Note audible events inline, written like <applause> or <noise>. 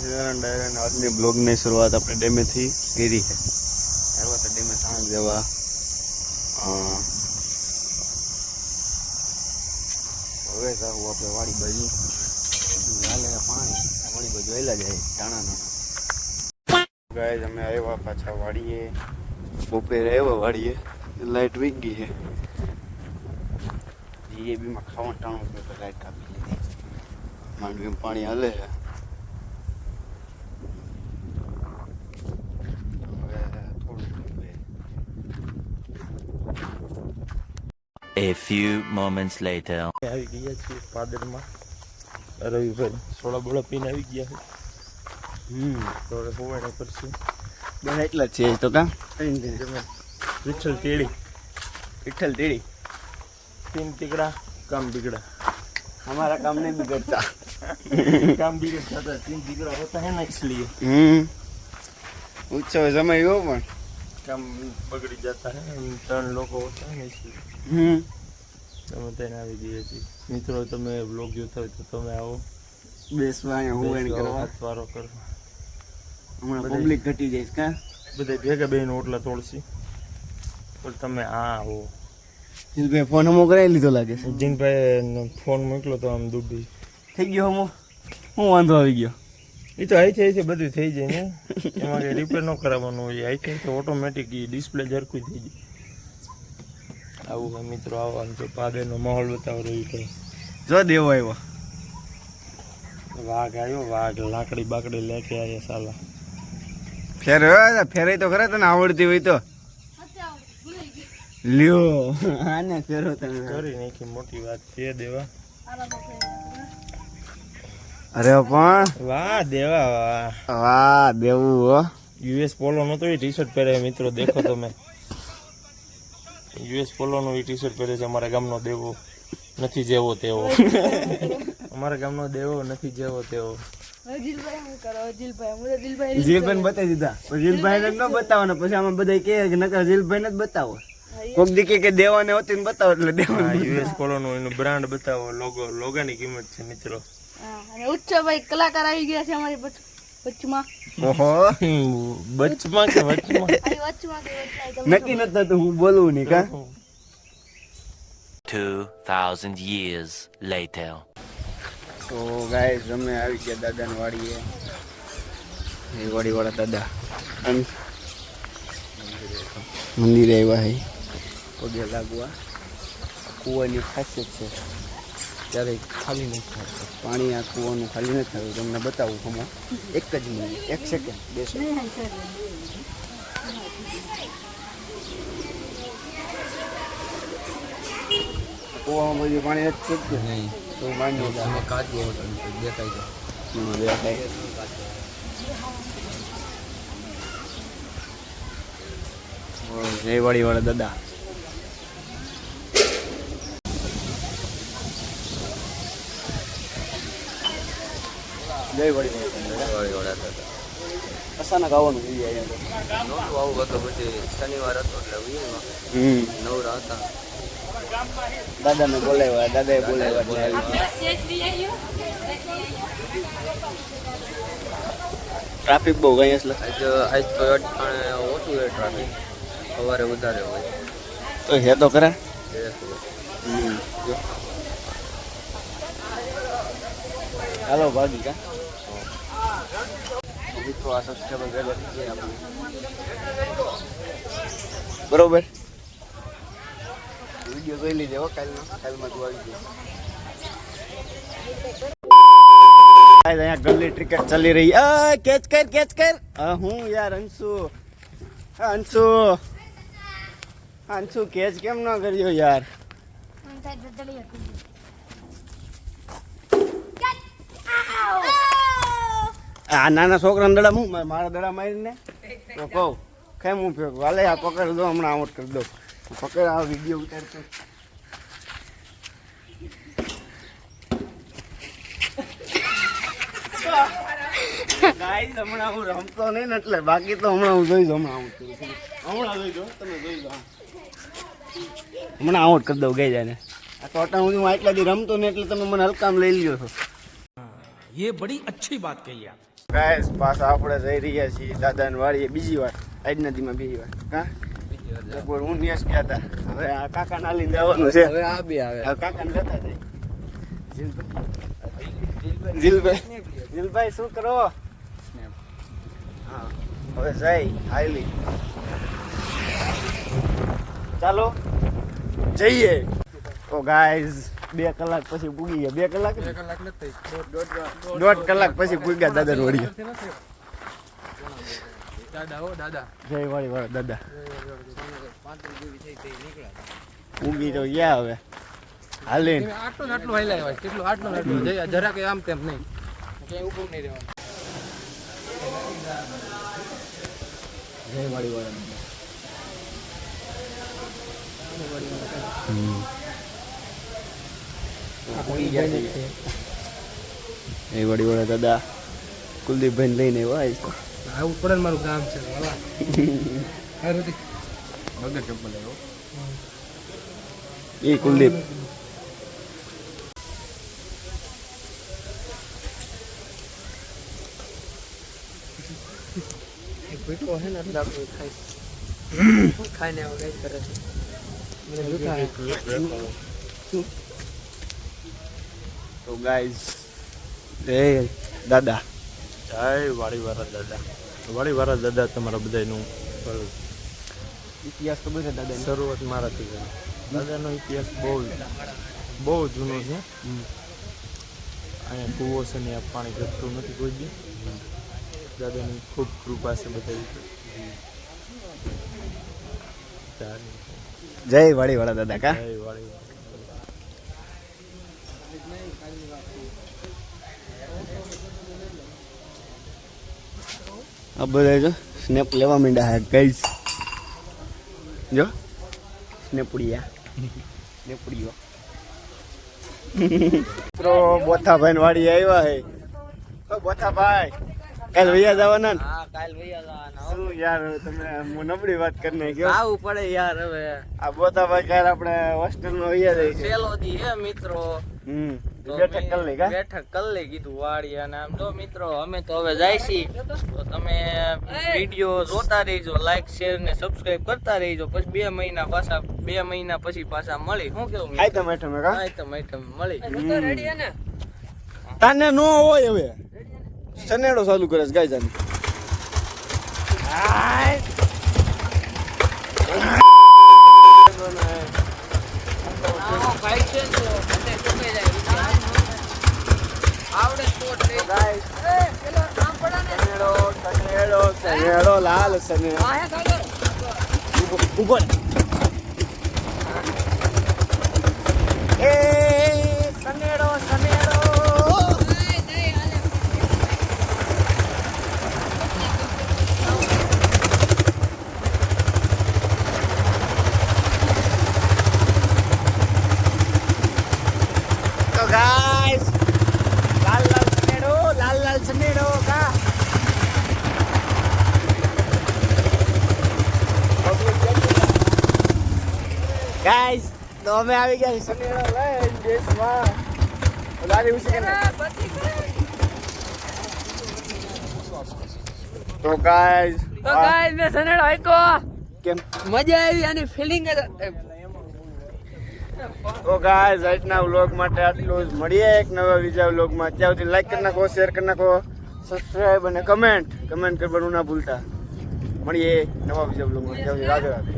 સીતારામ ડાયરા આજની બ્લોગની શરૂઆત આપણે ડેમેથી કરી છે. ત્યારબાદ ડેમે સાંજ જેવા હવે જાવું આપણે વાડી બાજુ હાલે પાણી વાડી બાજુ આવેલા જાય નાના નાણા. ગાય અમે આવ્યા પાછા વાડીએ. બપોરે આવ્યા વાડીએ. લાઈટ વીક ગઈ છે. જીએબીમાં ખાવાનું ટાણું પડે તો લાઈટ કાપી લીધી માંડવીમાં પાણી હાલે છે. A few moments later. આવી ગયા છીએ પાદરમાં. રવિભાઈ સોડા બોળા પીને આવી ગયા છે. હમ. તો હવે હોવાને કરશું. બે એટલા છે તો કા? તમે વિઠ્ઠલ તેડી વિઠ્ઠલ તેડી તીન ટીકડા કામ બીગડા हमारा काम नहीं बिगड़ता काम बिगड़ता था तीन टीकड़ा होता है ना इसलिए हम्म ઉત્સવ સમય એવો પણ काम बगड़ी जाता है हम ત્રણ લોકો હોતા है ना इसलिए હમ તમે તેને આવી ગયા છીએ મિત્રો તમે બ્લોગ જોતા હોય તો તમે આવો બેસવા અહીંયા હું એન બેસો, કરવા હાથવારો કરો હમણાં બધાય. પબ્લિક ઘટી જઈશ કાં બધા ભેગા બેન ઓટલા તોડશી પણ તમે આ આવો ભાઈ ફોન હમો કરાવી લીધો લાગે છે. જીનભાઈ ફોન મોકલો તો આમ દુબી થઈ ગયો હમો? હું વાંધો આવી ગયો. એ તો આઈ છે બધું થઈ જાય ને. એમાં કંઈ રિપેર ન કરાવવાનું હોય આઈ છે તો ઓટોમેટિક ડિસ્પ્લે જરખું થઈ જાય. આવું મિત્રો આવો આમ તો પાદેનો માહોલ બતાવો રહ્યું છે. જો દેવો આવ્યો વાઘ આવ્યો વાઘ લાકડી બાકડી લેકે આવ્યા સાલા. ફેર ફેરાય તો ખરા તને આવડતી હોય તો. લ્યો. આને કરો તમે. કરી નાખી મોટી વાત છે દેવા. અરે પણ. વાહ દેવા વાહ. વાહ દેવું હો. યુએસ પોલો નતો એ ટી શર્ટ પહેરે મિત્રો દેખો તમે. યુએસ પોલો નું એ ટી શર્ટ પહેરે છે અમારા ગામનો દેવો. નથી જેવો તેવો. અમારા ગામનો દેવો નથી જેવો તેવો. અજીલભાઈ શું કરો? અજીલભાઈ હું તો દિલભાઈ જીલભાઈ બતાવી દીધા. જીલભાઈ ને ન બતાવવાના. પછી આમાં બધા કે નકર જીલભાઈ ને જ બતાવો. કોક દીકે કે દેવાને હોતી ને બતાવો એટલે દેવા યુએસ પોલો નું એનું બ્રાન્ડ બતાવો. લોગો લોગાની કિંમત છે મિત્રો. હા અને ઉચ્ચભાઈ કલાકાર આવી ગયા છે અમારી વચમાં ઓહો. બચમાં કે વચમાં? આવી વચમાં કે વચમાં <laughs> તમે નક્કી નથી થતું હું બોલવું નહીં કા? 2000 years later. તો ગાય અમે આવી ગયા દાદાની વાડીએ. એ વાડી વાળા દાદા. મંદિરે આવ્યા હે પગે લાગવા. કૂવાની ખાસિયત છે. ત્યારે ખાલી નથી થતું. પાણી આ કૂવાનું ખાલી નથી થતું. તમને બતાવું હમો એક જ મિનિટ એક સેકન્ડ બેસો કૂવામાં બધું પાણી જ છૂટતું નહીં. તો માન્યો અમે કાચું દેખાય છે. દેખાય. જયવાડી વાળા દાદા. જયવાડી વાળા દાદા અચાનક આવવાનું જાય આવું હતું પછી શનિવાર હતો એટલે હમ. નવરા હતા. દાદાને બોલાવ્યા દાદાએ બોલાવ્યા ટ્રાફિક બહુ ગઈ એટલે? આજ આજ તો ઓછું હોય ટ્રાફિક સવારે વધારે હોય. તો હે તો ખરા. હાલો ભાગી કા? મિત્રો આ સબસ્ક્રાઈબર છે આપણે બરોબર. વીડિયો જોઈ લીધે હો કાલનો. કાલમાં તું આવી ગયો અહીંયા ગલ્લી ક્રિકેટ ચાલી રહી. આ કેચ કર કેચ કર. આ હું યાર અંશુ. અંશુ. અંશુ કેચ કેમ ન કર્યો યાર? આ નાના છોકરાને દડા હું માર- મારા દડા મારીને તો કહું કેમ હું ફેંકું હાલે આ પકડ દો હમણાં આઉટ કરી દો પકડ આ વિડીયો ઉતારતો ગાઈસ હમણાં હું રમતો નહીં ને એટલે બાકી તો હમણાં હું જોઈ હમણાં આઉટ કરું છું. હમણાં જોઈ દો તમે જોઈ દો હમણાં આઉટ કરી દઉં ગઈ જાય આ તો અટાણ સુધી હું આટલા દી રમતો ને એટલે તમે મને હલકામ લઈ લ્યો છો ये बड़ी अच्छी बात कही आप ગાઈસ પાછા આપણે જઈ રહ્યા છીએ દાદાની વાડીએ. બીજી વાર. આજના નદીમાં બીજી વાર. કા લગભગ હું ન્યાસ ગયા હતા. હવે આ કાકા ના લઈને જવાનું છે. હવે આ બી આવે. કાકા ને જતા જાય જીલભાઈ. જીલભાઈ. શું કરો? હા. હવે જઈ હાઈલી ચાલો. જઈએ. તો ગાઈઝ બે કલાક પછી પૂગી ગયા. બે કલાક? દોઢ કલાક પછી પૂગ્યા દાદા વળી દાદા હો દાદા. જય વાળી વાળા દાદા. પૂગી તો ગયા હવે. હાલી આટલું આટલું હાઈલાય હોય કેટલું આટલું આટલું. જઈ જરાક આમ તેમ નહીં. ક્યાંય ઊભું નહીં રહેવાનું. જય વાળી વાળા. એ વડી વડા દાદા કુલદીપભાઈ લઈને એવા આવી તો. આવું પડે મારું ગામ છે વગર <laughs> ચપ્પલ એ કુલદીપ. ખાઈ. <coughs> ખાઈને આવો કઈ કરે છે. તો ગાઈઝ એ દાદા જય વાડીવાળા દાદા વાડીવાળા દાદા તમારા બધાનું ઇતિહાસ તો છે દાદા શરૂઆત મારાથી કરી દાદાનો ઇતિહાસ બહુ બહુ જૂનો છે. અહીંયા કૂવો છે ને પાણી ઘટતું નથી કોઈ બી દાદાની ખૂબ કૃપા છે બધા જય વાળી વાળા દાદા કા? જય વાડી આ બધા જો સ્નેપ લેવા માંડ્યા હે ગાઈઝ જો. સ્નેપુડિયા સ્નેપુડિયો <laughs> મિત્રો બોથાભાઈ વાડી આવ્યા હે ઓ બોથાભાઈ કાલ ભૈયા જવાના ને? હા કાલ ભૈયા શું યાર તમે નબળી વાત કરી ગયો આવું પડે યાર હવે. આ બોથાભાઈ કાલ આપણે હોસ્ટેલમાં ભૈયા છે. સેલો દી હે મિત્રો. હમ બેઠક કર લઈ બેઠક કર લઈ કીધું વાડી અને આમ તો મિત્રો અમે તો હવે જાયશી તો તમે વીડિયો જોતા રહીજો લાઈક શેર ને સબસ્ક્રાઇબ કરતા રહીજો. પછી બે મહિના પાછા બે મહિના પછી પાછા મળી. શું કેવું આઈટમ આઈટમ આઈટમ આઈટમ મળી. તાને નો હોય હવે. સનેડો ચાલુ કરે છે ગાય જાની. લાલ સનેડો ઊભો એ સનેડો સનેડો તો ગાઈસ લાલ લાલ સનેડો લાલ લાલ સનેડો કા ગાઈસ તો અમે આવી ગયા તો ગાઈસ તો ગાઈસ મે સનેડો આઈકો કેમ? મજા આવી આની ફિલિંગ જ તો ગાઈસ આજના વ્લોગ માટે આટલું જ. મળીએ એક નવા બીજા વ્લોગમાં ત્યાં સુધી લાઈક કરી નાખો શેર કરી નાખો સબસ્ક્રાઈબ અને કમેન્ટ કમેન્ટ કરવાનું ના ભૂલતા. મળીએ નવા બીજા વ્લોગમાં ત્યાં સુધી રાધે રાધે.